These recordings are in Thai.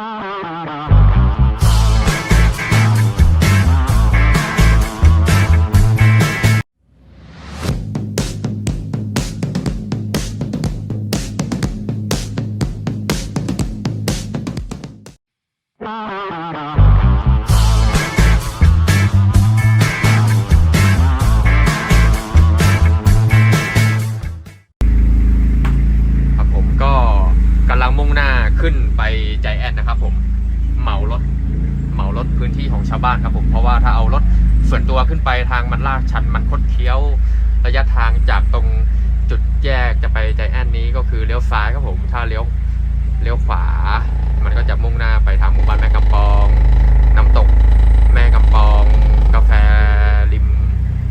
Bye. ขึ้นไปใจแอนนะครับผมเหมารถเหมารถพื้นที่ของชาวบ้านครับผมเพราะว่าถ้าเอารถส่วนตัวขึ้นไปทางมันลาดชันมันคดเคี้ยวระยะทางจากตรงจุดแยกจะไปใจแอนนี้ก็คือเลี้ยวซ้ายครับผมถ้าเลี้ยวเลี้ยวขวา มันก็จะมุ่งหน้าไปทางหมู่บ้านแม่กำปอง น้ำตกแม่กำปอง กาแฟริม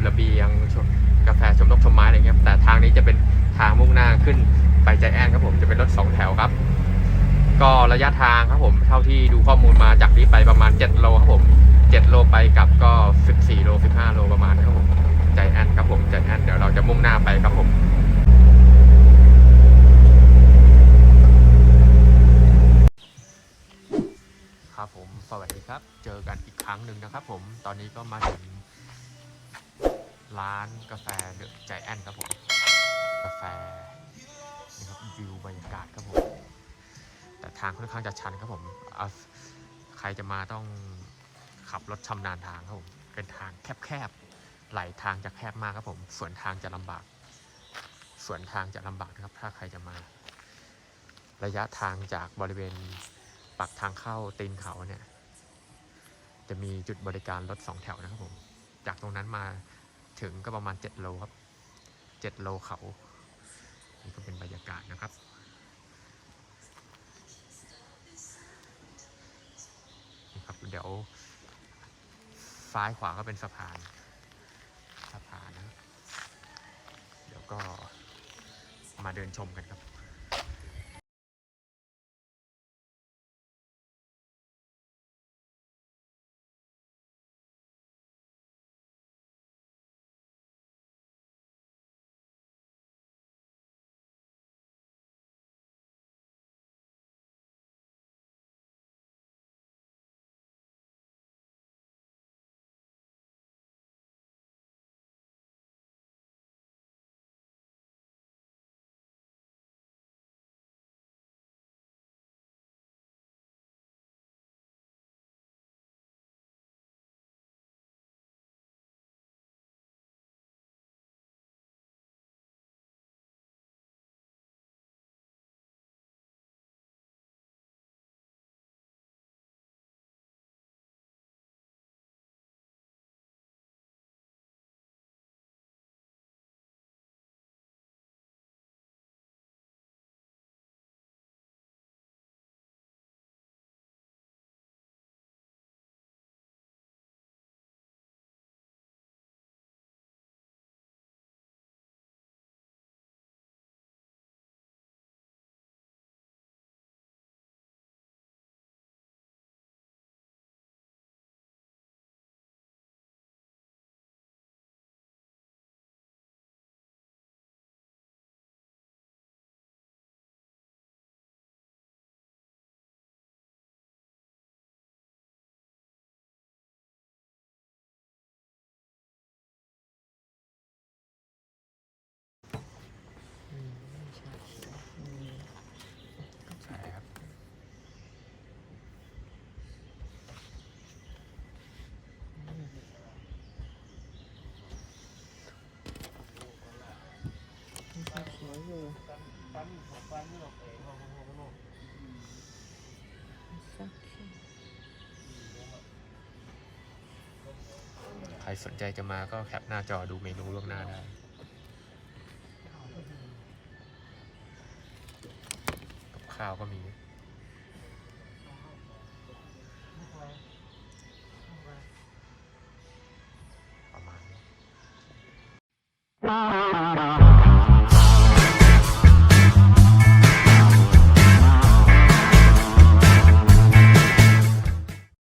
ระเบียงกาแฟชมนกชมไม้อะไรเงี้ยแต่ทางนี้จะเป็นทางมุ่งหน้าขึ้นไปใจแอนครับผมจะเป็นรถสองแถวครับ ก็ระยะทางครับผมเท่าที่ดูข้อมูลมาจากนี้ไปประมาณ 7 โลครับผม7โลไปกลับก็ 14 โล 15 โลประมาณครับผมใจแอนครับผมใจแอนเดี๋ยวเราจะมุ่งหน้าไปครับผมครับผมสวัสดีครับ เจอกันอีกครั้งหนึ่งนะครับผมตอนนี้ก็มาถึงร้านกาแฟเดอะใจแอนครับผม กาแฟนะครับวิวบรรยากาศครับผม แต่ทางค่อนข้างจะชันครับผมใครจะมาต้องขับรถชำนาญทางครับผมเป็นทางแคบๆไหลทางจะแคบมากครับผมส่วนทางจะลำบากส่วนทางจะลำบากนะครับ ถ้าใครจะมา ระยะทางจากบริเวณปากทางเข้าตีนเขาเนี่ย จะมีจุดบริการรถสองแถวนะครับผม จากตรงนั้นมาถึงก็ประมาณ 7 โลครับ 7 โลเขา นี่ก็เป็นบรรยากาศนะครับ นี่ครับ เดี๋ยว ซ้ายขวาก็เป็นสะพาน สะพานนะ เดี๋ยวก็มาเดินชมกันครับ ชาเขียวใครสนใจจะมาก็แคปหน้าจอดูเมนูล่วงหน้าได้กับข้าวก็มี